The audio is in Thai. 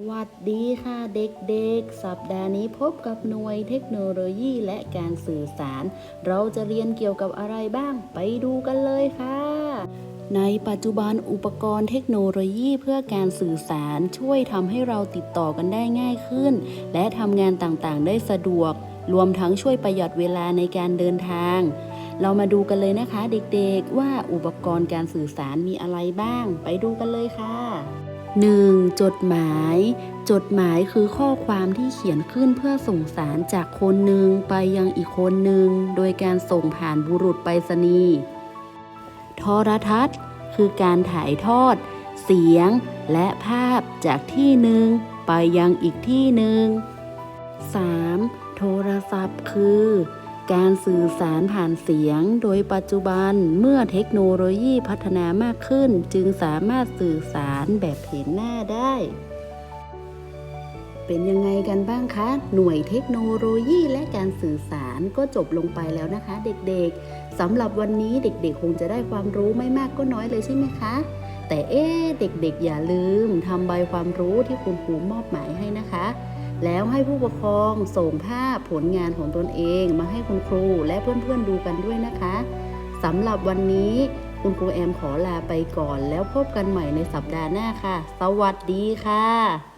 สวัสดีค่ะเด็กๆ สัปดาห์นี้พบกับหน่วยเทคโนโลยีและการสื่อสาร เราจะเรียนเกี่ยวกับอะไรบ้าง ไปดูกันเลยค่ะ ในปัจจุบันอุปกรณ์เทคโนโลยีเพื่อการสื่อสารช่วยทำให้เราติดต่อกันได้ง่ายขึ้น และทำงานต่างๆ ได้สะดวก รวมทั้งช่วยประหยัดเวลาในการเดินทาง เรามาดูกันเลยนะคะ เด็กๆว่าอุปกรณ์การสื่อสารมีอะไรบ้าง ไปดูกันเลยค่ะ 1. จดหมาย จดหมายคือข้อความที่เขียนขึ้นเพื่อส่งสารจากคนหนึ่งไปยังอีกคนหนึ่ง โดยการส่งผ่านบุรุษไปรษณีย์โทรทัศน์ คือการถ่ายทอด เสียง และภาพจากที่หนึ่ง ไปยังอีกที่หนึ่ง 3. โทรศัพท์คือ การสื่อสารผ่านเสียง โดยปัจจุบันเมื่อเทคโนโลยีพัฒนามากขึ้น จึงสามารถสื่อสารแบบเห็นหน้าได้ เป็นยังไงกันบ้างคะ หน่วยเทคโนโลยีและการสื่อสารก็จบลงไปแล้วนะคะ เด็กๆสำหรับวันนี้เด็กๆ คงจะได้ความรู้ไม่มากก็น้อยเลยใช่ไหมคะ แต่เอ๊เด็กๆ อย่าลืมทำใบความรู้ที่คุณครูมอบหมายให้นะคะ แล้วให้ผู้ปกครองส่งภาพผลงานของตนเองมาให้คุณครูและเพื่อนๆดูกันด้วยนะคะสำหรับวันนี้คุณครูแอมขอลาไปก่อน แล้วพบกันใหม่ในสัปดาห์หน้าค่ะ สวัสดีค่ะ